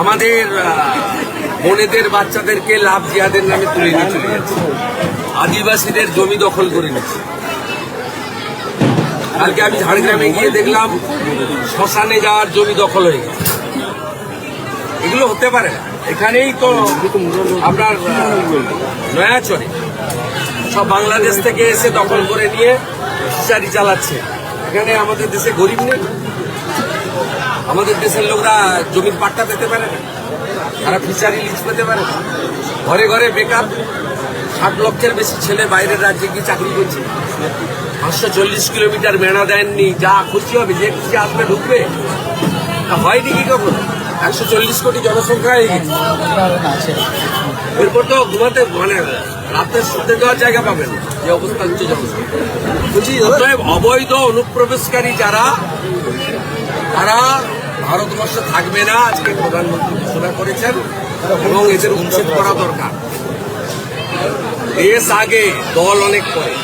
আমাদের বোনেদের বাচ্চাদেরকে লাভ জিহাদের নামে তুলে নিয়ে চলে যাচ্ছে আদিবাসীদের জমি দখল করে নিচ্ছে কালকে আমি ঝাড়গ্রামে গিয়ে দেখলাম, শ্মশানে যাওয়ার জমি দখল হয়ে গেছে। এগুলো হতে পারে এখানেই তো আপনার নয়াচরে সব বাংলাদেশ থেকে এসে দখল করে নিয়ে চালাচ্ছে। এখানে আমাদের দেশে গরিব নেই। আমাদের দেশের লোকরা জমির পাট্টা পেতে পারে না। তারা ফিশারি লিজ পেতে পারে না। ঘরে ঘরে বেকার, ষাট লক্ষের বেশি ছেলে বাইরের রাজ্যে গিয়ে চাকরি করছে। পাঁচশো চল্লিশ কিলোমিটার মেনা দেননি, যা খুশি হবে, যে খুশি আসবে ঢুকবে। তা হয়নি কি কখন? একশো চল্লিশ কোটি জনসংখ্যা এরপর তো ঘুমাতে মানে রাতে শুতে দেওয়ার জায়গা পাবেন যে অবস্থা হচ্ছে জনসংখ্যা। অবৈধ অনুপ্রবেশকারী যারা, তারা ভারতবর্ষে থাকবে না, আজকে প্রধানমন্ত্রী ঘোষণা করেছেন, এবং এদের উচ্ছেদ করা দরকার। দেশ আগে, দল অনেক পরে।